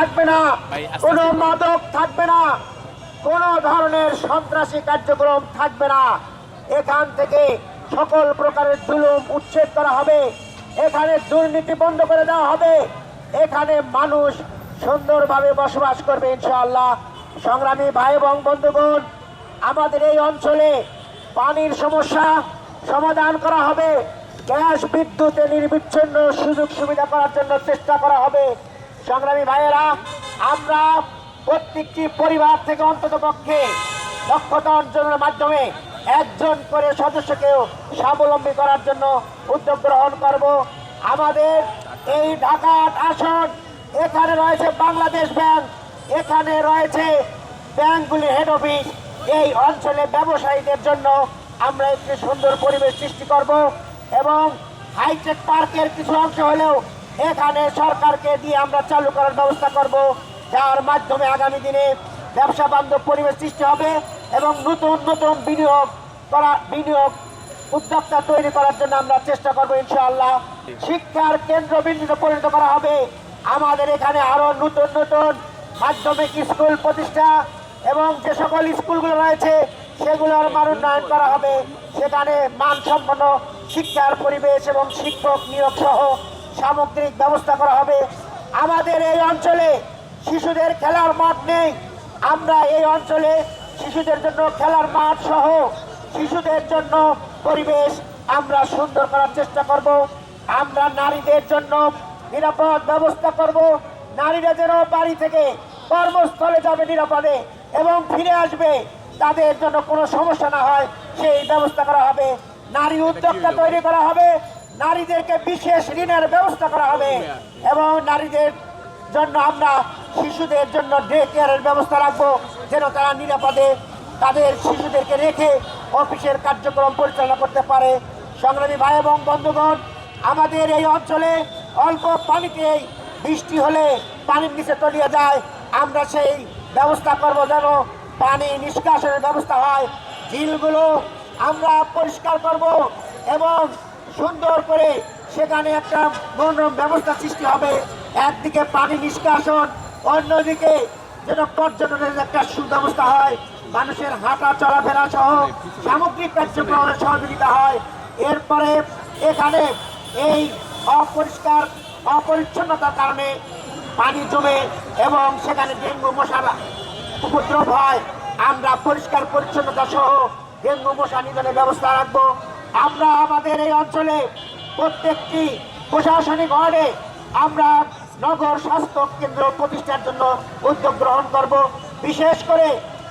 থাকবে না। কোনো মাদক থাকবে না। কোনো ধরনের সন্ত্রাসী কার্যক্রম থাকবে না। এখান থেকে সকল প্রকারের জুলুম উচ্ছেদ করা হবে। এখানে দুর্নীতি বন্ধ করে দেওয়া হবে। এখানে মানুষ সুন্দরভাবে বসবাস করবে ইনশাআল্লাহ। সংগ্রামী ভাই এবং বন্ধুগণ আমাদের এই অঞ্চলে পানির সমস্যা সমাধান করা হবে। গ্যাস বিদ্যুতে নির্বিচ্ছিন্ন সুযোগ সুবিধা করার জন্য চেষ্টা করা হবে। সংগ্রামী ভাইয়েরা, আমরা প্রত্যেকটি পরিবার থেকে অন্তত পক্ষে দক্ষতা অর্জনের মাধ্যমে একজন করে সদস্যকেও স্বাবলম্বী করার জন্য উদ্যোগ গ্রহণ করব। আমাদের এই ঢাকা আসন, এখানে রয়েছে বাংলাদেশ ব্যাংক, এখানে রয়েছে ব্যাংকগুলি হেড অফিস এই অঞ্চলে ব্যবসায়ীদের জন্য আমরা একটি সুন্দর পরিবেশ সৃষ্টি করব এবং হাইটেক পার্কের কিছু অংশ হলেও এখানে সরকারকে দিয়ে আমরা চালু করার ব্যবস্থা করব, যার মাধ্যমে আগামী দিনে ব্যবসা বান্ধব পরিবেশ সৃষ্টি হবে এবং নতুন নতুন বিনিয়োগ করা, বিনিয়োগ উদ্যোক্তা তৈরি করার জন্য আমরা চেষ্টা করব ইনশাআল্লাহ। শিক্ষার কেন্দ্রবিন্দুতে পরিণত করা হবে। আমাদের এখানে আরও নতুন নতুন মাধ্যমিক স্কুল প্রতিষ্ঠা এবং যে সকল স্কুলগুলো রয়েছে, সেগুলোর মান উন্নয়ন করা হবে। সেখানে মানসম্পন্ন শিক্ষার পরিবেশ এবং শিক্ষক নিয়োগ সহ সামগ্রিক ব্যবস্থা করা হবে। আমাদের এই অঞ্চলে শিশুদের খেলার মাঠ নেই। আমরা এই অঞ্চলে শিশুদের জন্য খেলার মাঠ সহ শিশুদের জন্য পরিবেশ আমরা সুন্দর করার চেষ্টা করব। আমরা নারীদের জন্য নিরাপদ ব্যবস্থা করব। নারীরা যেন বাড়ি থেকে কর্মস্থলে যাবে নিরাপদে এবং ফিরে আসবে, তাদের জন্য কোনো সমস্যা না হয়, সেই ব্যবস্থা করা হবে। নারী উদ্যোক্তা তৈরি করা হবে। নারীদেরকে বিশেষ ঋণের ব্যবস্থা করা হবে। এবং নারীদের জন্য আমরা শিশুদের জন্য ডে কেয়ারের ব্যবস্থা রাখব, যেন তারা নিরাপদে তাদের শিশুদেরকে রেখে অফিসের কার্যক্রম পরিচালনা করতে পারে। সংগ্রামী ভাই এবং বন্ধুগণ, আমাদের এই অঞ্চলে অল্প পানিতেই বৃষ্টি হলে পানির নিচে তলিয়ে যায়। আমরা সেই ব্যবস্থা করব যেন পানি নিষ্কাশনের ব্যবস্থা হয়। ঝিলগুলো আমরা পরিষ্কার করব এবং সুন্দর করে সেখানে একটা মনোরম ব্যবস্থা সৃষ্টি হবে। একদিকে পানি নিষ্কাশন, অন্যদিকে যেন পর্যটনের একটা সুব্যবস্থা হয়। মানুষের হাঁটা চলাফেরা সহ সামগ্রিক কার্যক্রমের সহযোগিতা হয়। এরপরে এখানে এই অপরিষ্কার, অপরিচ্ছন্নতার কারণে পানি জমে এবং সেখানে ডেঙ্গু মশার উপদ্রব হয়। আমরা পরিষ্কার পরিচ্ছন্নতা সহ ডেঙ্গু মশা নিধনের ব্যবস্থা রাখব। আমরা আমাদের এই অঞ্চলে প্রত্যেকটি প্রশাসনিক ওয়ার্ডে আমরা নগর স্বাস্থ্য কেন্দ্র প্রতিষ্ঠার জন্য উদ্যোগ গ্রহণ করব। বিশেষ করে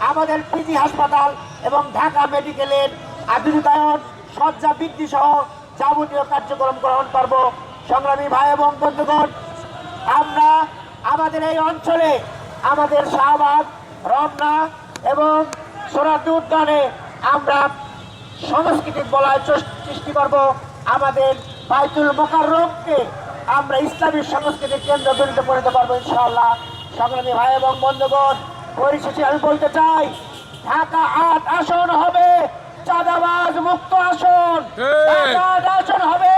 আমাদের পিজি হাসপাতাল এবং ঢাকা মেডিকেলের আধুনিকায়ন, শয্যা বৃদ্ধি সহ যাবতীয় কার্যক্রম গ্রহণ করব। সংগ্রামী ভাই এবং বন্ধুগণ, আমরা আমাদের এই অঞ্চলে আমাদের শাহবাগ, রমনা এবং সোনারদি উদ্যানে আমরা সাংস্কৃতিক বলয় সৃষ্টি করব আমাদের বাইতুল মোকাররমকে। আমরা ইসলামী সাংস্কৃতিক কেন্দ্র বিরুদ্ধে পরিণত করব ইনশাআল্লাহ। সংগ্রামী ভাই এবং বন্ধুগণ পরিশেষে আমি বলতে চাই ঢাকা আট আসন হবে চাঁদাবাজ মুক্ত আসন। আট আসন হবে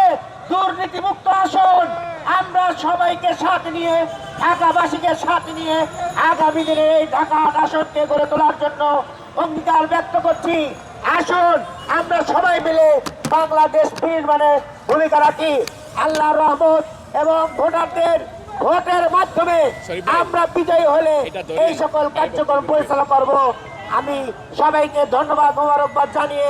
দুর্নীতি মুক্ত আসন। আমরা সবাইকে সাথে নিয়ে ঢাকাবাসীকে সাথে নিয়ে আগামী দিনে এই ঢাকা আট আসনকে গড়ে তোলার জন্য অঙ্গীকার ব্যক্ত করছি। আসুন আমরা সবাই মিলে বাংলাদেশ মানে ভূমিকা রাখি। আল্লাহ রহমত এবং ভোটারদের ভোটের মাধ্যমে আমরা বিজয়ী হলে এই সকল কার্যক্রম পরিচালনা করব। আমি সবাইকে ধন্যবাদ মোবারকবাদ জানিয়ে